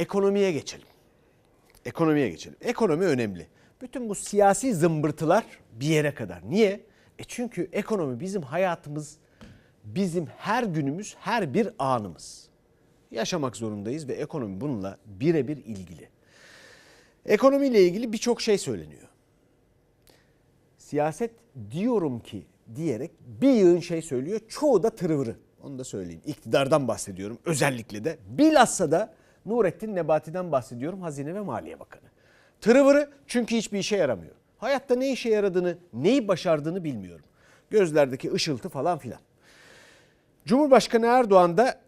ekonomiye geçelim. Ekonomiye geçelim. Ekonomi önemli. Bütün bu siyasi zımbırtılar bir yere kadar. Niye? E çünkü ekonomi bizim hayatımız, bizim her günümüz, her bir anımız. Yaşamak zorundayız ve ekonomi bununla birebir ilgili. Ekonomiyle ilgili birçok şey söyleniyor. Siyaset diyorum ki diyerek bir yığın şey söylüyor. Çoğu da tırıvırı. Onu da söyleyeyim. İktidardan bahsediyorum özellikle de. Bilhassa da Nurettin Nebati'den bahsediyorum. Hazine ve Maliye Bakanı. Tırıvırı çünkü hiçbir işe yaramıyor. Hayatta ne işe yaradığını, neyi başardığını bilmiyorum. Gözlerdeki ışıltı falan filan. Cumhurbaşkanı Erdoğan da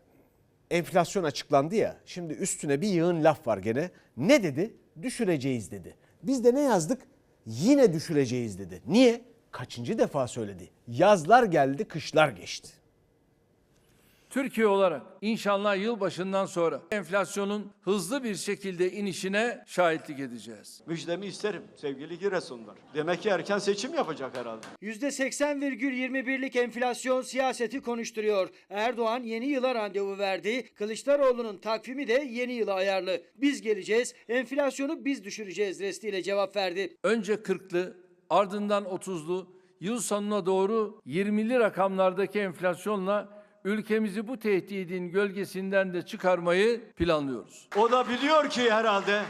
enflasyon açıklandı ya. Şimdi üstüne bir yığın laf var gene. Ne dedi? Düşüreceğiz dedi. Biz de ne yazdık? Yine düşüreceğiz dedi. Niye? Kaçıncı defa söyledi? Yazlar geldi, kışlar geçti. Türkiye olarak inşallah yılbaşından sonra enflasyonun hızlı bir şekilde inişine şahitlik edeceğiz. Müjdemi isterim sevgili Giresunlar. Demek ki erken seçim yapacak herhalde. %80,21'lik enflasyon siyaseti konuşturuyor. Erdoğan yeni yıla randevu verdi. Kılıçdaroğlu'nun takvimi de yeni yıla ayarlı. Biz geleceğiz, enflasyonu biz düşüreceğiz restiyle cevap verdi. Önce 40'lı ardından 30'lu yıl sonuna doğru 20'li rakamlardaki enflasyonla ülkemizi bu tehdidin gölgesinden de çıkarmayı planlıyoruz. O da biliyor ki herhalde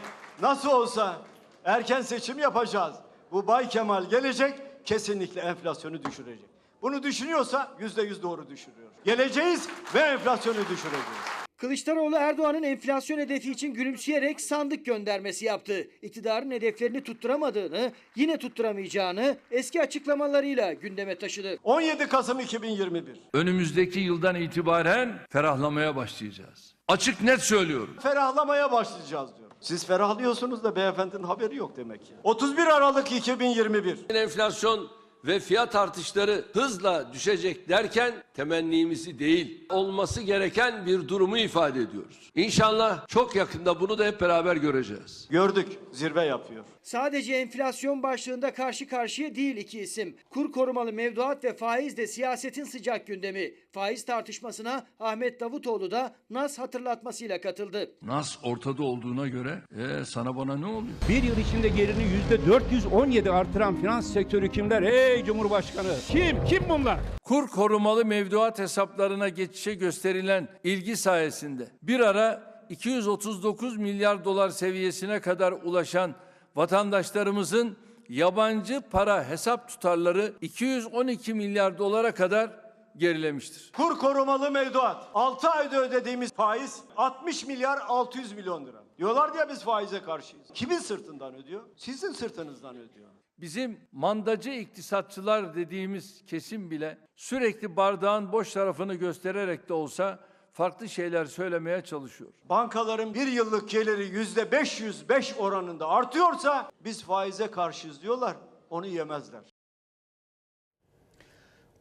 nasıl olsa erken seçim yapacağız. Bu Bay Kemal gelecek kesinlikle enflasyonu düşürecek. Bunu düşünüyorsa yüzde yüz doğru düşürüyor. Geleceğiz ve enflasyonu düşüreceğiz. Kılıçdaroğlu Erdoğan'ın enflasyon hedefi için gülümseyerek sandık göndermesi yaptı. İktidarın hedeflerini tutturamadığını, yine tutturamayacağını eski açıklamalarıyla gündeme taşıdı. 17 Kasım 2021. Önümüzdeki yıldan itibaren ferahlamaya başlayacağız. Açık net söylüyorum. Ferahlamaya başlayacağız diyor. Siz ferahlıyorsunuz da beyefendinin haberi yok demek ki. 31 Aralık 2021. enflasyon ve fiyat artışları hızla düşecek derken temennimizi değil, olması gereken bir durumu ifade ediyoruz. İnşallah çok yakında bunu da hep beraber göreceğiz. Gördük zirve yapıyor. Sadece enflasyon başlığında karşı karşıya değil iki isim. Kur korumalı mevduat ve faiz de siyasetin sıcak gündemi. Faiz tartışmasına Ahmet Davutoğlu da Nas hatırlatmasıyla katıldı. Nas ortada olduğuna göre e, sana bana ne oluyor? Bir yıl içinde gelirini yüzde 417 artıran finans sektörü kimler? Ey Cumhurbaşkanı! Kim? Kim bunlar? Kur korumalı mevduat hesaplarına geçişe gösterilen ilgi sayesinde bir ara 239 milyar dolar seviyesine kadar ulaşan vatandaşlarımızın yabancı para hesap tutarları 212 milyar dolara kadar gerilemiştir. Kur korumalı mevduat. 6 ayda ödediğimiz faiz 60 milyar 600 milyon lira. Diyorlar ya biz faize karşıyız. Kimin sırtından ödüyor? Sizin sırtınızdan ödüyor. Bizim mandacı iktisatçılar dediğimiz kesim bile sürekli bardağın boş tarafını göstererek de olsa farklı şeyler söylemeye çalışıyor. Bankaların bir yıllık geliri yüzde 505 oranında artıyorsa biz faize karşıyız diyorlar. Onu yemezler.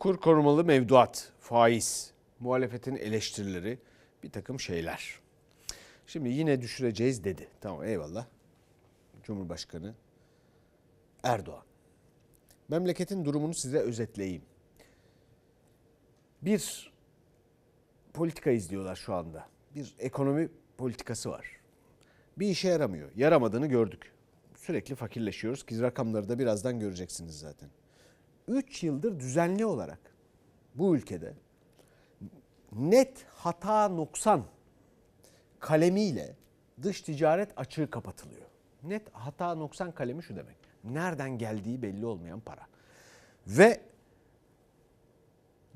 Kur korumalı mevduat, faiz, muhalefetin eleştirileri, bir takım şeyler. Şimdi yine düşüreceğiz dedi. Tamam eyvallah. Cumhurbaşkanı Erdoğan. Memleketin durumunu size özetleyeyim. Bir politika izliyorlar şu anda. Bir ekonomi politikası var. Bir işe yaramıyor. Yaramadığını gördük. Sürekli fakirleşiyoruz ki rakamları da birazdan göreceksiniz zaten. 3 yıldır düzenli olarak bu ülkede net hata noksan kalemiyle dış ticaret açığı kapatılıyor. Net hata noksan kalemi şu demek. Nereden geldiği belli olmayan para. Ve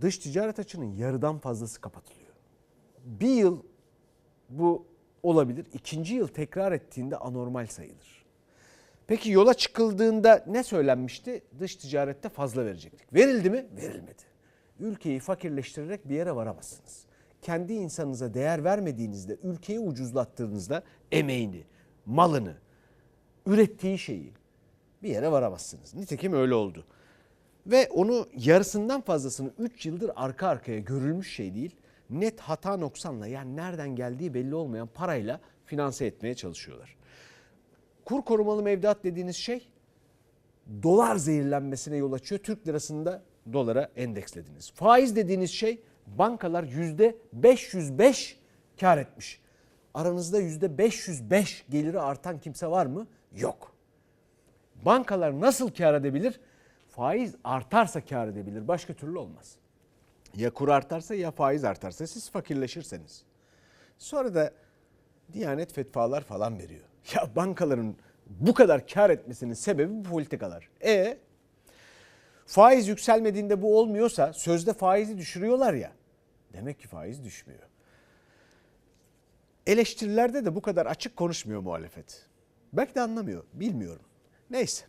dış ticaret açığının yarıdan fazlası kapatılıyor. Bir yıl bu olabilir. İkinci yıl tekrar ettiğinde anormal sayılır. Peki yola çıkıldığında ne söylenmişti? Dış ticarette fazla verecektik. Verildi mi? Verilmedi. Ülkeyi fakirleştirerek bir yere varamazsınız. Kendi insanınıza değer vermediğinizde, ülkeyi ucuzlattığınızda emeğini, malını, ürettiği şeyi bir yere varamazsınız. Nitekim öyle oldu. Ve onu yarısından fazlasını 3 yıldır arka arkaya görülmüş şey değil. Net hata noksanla yani nereden geldiği belli olmayan parayla finanse etmeye çalışıyorlar. Kur korumalı mevduat dediğiniz şey dolar zehirlenmesine yol açıyor. Türk lirasını da dolara endekslediniz. Faiz dediğiniz şey bankalar yüzde 505 kar etmiş. Aranızda yüzde 505 geliri artan kimse var mı? Yok. Bankalar nasıl kar edebilir? Faiz artarsa kar edebilir. Başka türlü olmaz. Ya kur artarsa ya faiz artarsa siz fakirleşirseniz. Sonra da Diyanet fetvalar falan veriyor. Ya bankaların bu kadar kar etmesinin sebebi bu politikalar. E faiz yükselmediğinde bu olmuyorsa sözde faizi düşürüyorlar ya. Demek ki faiz düşmüyor. Eleştirilerde de bu kadar açık konuşmuyor muhalefet. Belki de anlamıyor, bilmiyorum. Neyse.